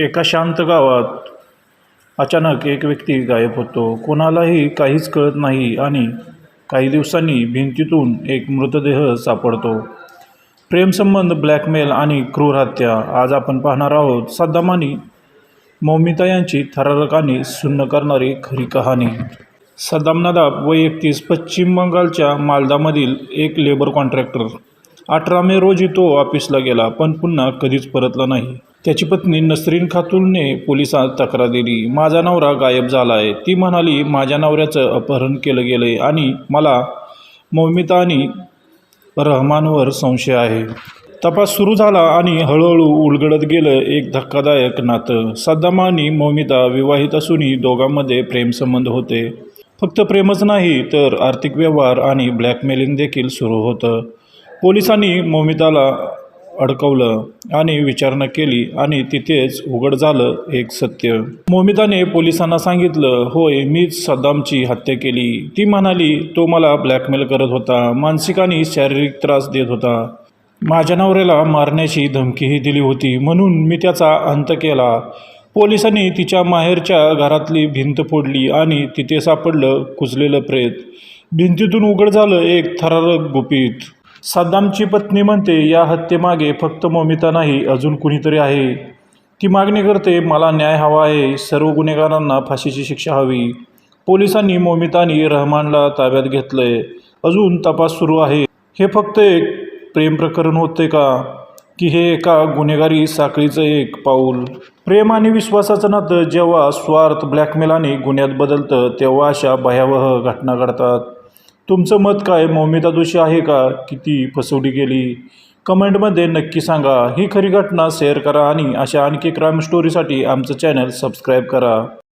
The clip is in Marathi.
एका शांत गावात अचानक एक व्यक्ती गायब होतो. कोणालाही काहीच कळत नाही आणि काही दिवसांनी भिंतीतून एक मृतदेह सापडतो. प्रेमसंबंध ब्लॅकमेल आणि क्रूर हत्या आज आपण पाहणार आहोत. सद्दाम आणि मौमिता यांची थरारक आणि सुन्न करणारी खरी कहाणी. सद्दाम नदाब व एकतीस पश्चिम बंगालच्या मालदामधील एक लेबर कॉन्ट्रॅक्टर. अठरा मे रोजी तो ऑफिसला गेला पण पुन्हा कधीच परतला नाही. त्याची पत्नी नसरीन खातूनने पोलिसात तक्रार दिली. माझा नवरा गायब झाला आहे ती म्हणाली माझ्या नवऱ्याचं अपहरण केलं गेलं आहे आणि मला मौमिता आणि रहमानवर संशय आहे. तपास सुरू झाला आणि हळूहळू उलगडत गेलं एक धक्कादायक नातं. सद्दाम आणि मौमिता विवाहित असूनही दोघांमध्ये प्रेमसंबंध होते. फक्त प्रेमच नाही तर आर्थिक व्यवहार आणि ब्लॅकमेलिंग देखील सुरू होतं. पोलिसांनी मौमिताला अडकवलं आणि विचारणा केली आणि तिथेच उघड झालं एक सत्य. मोमिताने पोलिसांना सांगितलं होय मीच सद्दामची हत्या केली. ती म्हणाली तो मला ब्लॅकमेल करत होता मानसिक आणि शारीरिक त्रास देत होता. माझ्या नवऱ्याला मारण्याची धमकीही दिली होती म्हणून मी त्याचा अंत केला. पोलिसांनी तिच्या माहेरच्या घरातली भिंत फोडली आणि तिथे सापडलं कुजलेलं प्रेत. भिंतीतून उघड झालं एक थरारक गुपित. सद्दामची पत्नी म्हणते या हत्येमागे फक्त मोमिता नाही अजून कुणीतरी आहे. ती मागणी करते मला न्याय हवा आहे. सर्व गुन्हेगारांना फाशीची शिक्षा हवी. पोलिसांनी मोमितानी रहमानला ताब्यात घेतलंय. अजून तपास सुरू आहे. हे फक्त एक प्रेम प्रकरण होते का? की हे एका गुन्हेगारी साखळीचं एक पाऊल. प्रेम आणि विश्वासाचं नातं जेव्हा स्वार्थ ब्लॅकमेल आणि गुन्ह्यात बदलतं तेव्हा अशा भयावह घटना घडतात. तुमचं मत काय? मौमिता दोषी आहे का? किती फसवडी गेली कमेंटमध्ये नक्की सांगा. ही खरी घटना शेअर करा आणि अशा आणखी क्राईम स्टोरीसाठी आमचं चॅनल सबस्क्राईब करा.